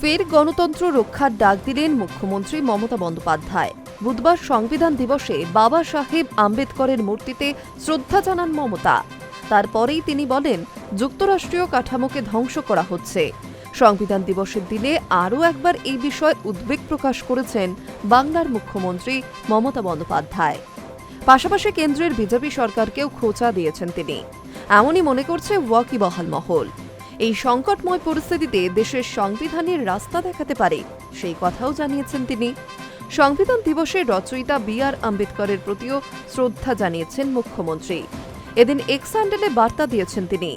ফের গণতন্ত্র রক্ষার ডাক দিলেন মুখ্যমন্ত্রী মমতা বন্দ্যোপাধ্যায়। বুধবার সংবিধান দিবসে বাবা সাহেব আম্বেদকরের মূর্তিতে শ্রদ্ধা জানান মমতা। তারপরেই তিনি বলেন, যুক্তরাষ্ট্রীয় কাঠামোকে ধ্বংস করা হচ্ছে। সংবিধান দিবসের দিনে আরও একবার এই বিষয়ে উদ্বেগ প্রকাশ করেছেন বাংলার মুখ্যমন্ত্রী মমতা বন্দ্যোপাধ্যায়। পাশাপাশি কেন্দ্রের বিজেপি সরকারকেও খোঁচা দিয়েছেন তিনি। এমনই মনে করছে ওয়াকিবহাল মহল। এই সংকটময় পরিস্থিতিতে দেশের সংবিধানের রাস্তা দেখাতে পারে, সেই কথাও জানিয়েছেন তিনি। সংবিধান দিবসে রচয়িতা বি আর আম্বেদকরের প্রতিও শ্রদ্ধা জানিয়েছেন মুখ্যমন্ত্রী। এদিন এক্স হ্যান্ডেলে বার্তা দিয়েছেন তিনি।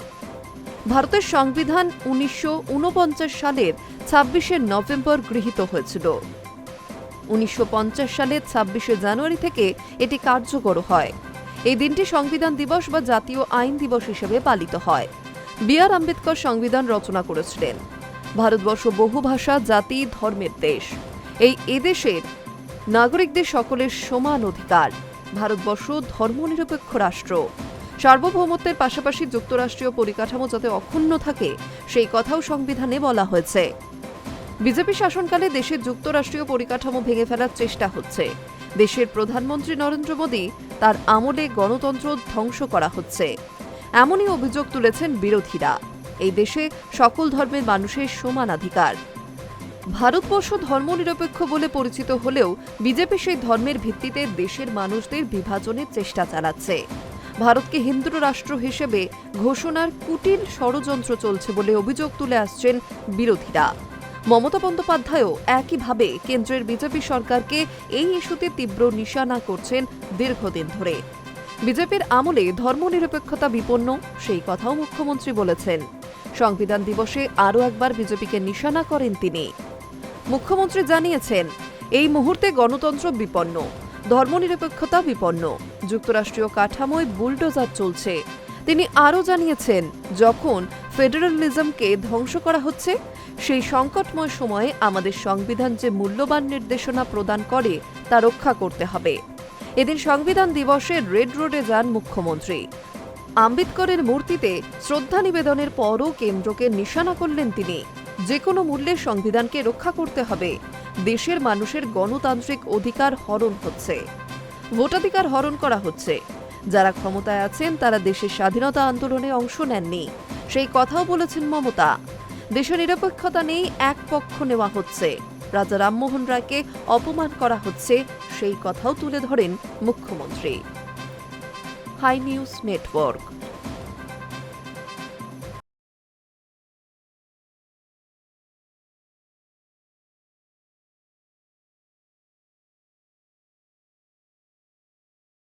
ভারতের সংবিধান উনিশশো উনপঞ্চাশ সালের ছাব্বিশে নভেম্বর গৃহীত হয়েছিল। উনিশশো পঞ্চাশ সালের ছাব্বিশে জানুয়ারি থেকে এটি কার্যকর হয়। এই দিনটি সংবিধান দিবস বা জাতীয় আইন দিবস হিসেবে পালিত হয়। বি আর আম্বেদকর সংবিধান রচনা করেছিলেন। ভারতবর্ষ বহু ভাষা, জাতি, ধর্মের দেশ। এই এদেশের নাগরিকদের সকলের সমান অধিকার। ভারতবর্ষ ধর্মনিরপেক্ষ রাষ্ট্র। সার্বভৌমত্বের পাশাপাশি যুক্তরাষ্ট্রীয় পরিকাঠামো যাতে অক্ষুণ্ণ থাকে, সেই কথাও সংবিধানে বলা হয়েছে। বিজেপি শাসনকালে দেশের যুক্তরাষ্ট্রীয় পরিকাঠামো ভেঙে ফেলার চেষ্টা হচ্ছে। দেশের প্রধানমন্ত্রী নরেন্দ্র মোদী তার আমলে গণতন্ত্র ধ্বংস করা হচ্ছে। এমনই অভিযোগ তুলেছেন বিরোধীরা। এই দেশে সকল ধর্মের মানুষের সমান অধিকার। ভারতবর্ষ ধর্মনিরপেক্ষ বলে পরিচিত হলেও বিজেপি সেই ধর্মের ভিত্তিতে দেশের মানুষদের বিভাজনের চেষ্টা চালাচ্ছে। ভারতকে হিন্দু রাষ্ট্র হিসেবে ঘোষণার কুটিল ষড়যন্ত্র চলছে বলে অভিযোগ তুলে আসছেন বিরোধীরা। মমতা বন্দ্যোপাধ্যায়ও একইভাবে কেন্দ্রের বিজেপি সরকারকে এই ইস্যুতে তীব্র নিশানা করছেন দীর্ঘদিন ধরে। বিজেপির আমলে ধর্মনিরপেক্ষতা বিপন্ন, সেই কথাও মুখ্যমন্ত্রী বলেছেন। সংবিধান দিবসে আরও একবার বিজেপিকে নিশানা করেন তিনি। মুখ্যমন্ত্রী জানিয়েছেন, এই মুহূর্তে গণতন্ত্র বিপন্ন, ধর্মনিরপেক্ষতা বিপন্ন, যুক্তরাষ্ট্রীয় কাঠামোয় বুলডোজার চলছে। তিনি আরও জানিয়েছেন, যখন ফেডারালিজমকে ধ্বংস করা হচ্ছে, সেই সংকটময় সময়ে আমাদের সংবিধান যে মূল্যবান নির্দেশনা প্রদান করে, তা রক্ষা করতে হবে। এদিন সংবিধান দিবসে রেড রোডে যান মুখ্যমন্ত্রী। আম্বেদকরের মূর্তিতে শ্রদ্ধা নিবেদনের পরও কেন্দ্রকে নিশানা করলেন তিনি। যে কোনো মূল্যে সংবিধানকে রক্ষা করতে হবে। দেশের মানুষের গণতান্ত্রিক অধিকার হরণ হচ্ছে। ভোটাধিকার হরণ করা হচ্ছে। যারা ক্ষমতায় আছেন, তারা দেশের স্বাধীনতা আন্দোলনে অংশ নেননি। সেই কথাও বলেছেন মমতা। দেশের নিরপেক্ষতা নেই, এক পক্ষ নেওয়া হচ্ছে। রাজা রামমোহন রায়কে অপমান করা হচ্ছে সেই কথাও তুলে ধরেন মুখ্যমন্ত্রী। Hi News Network.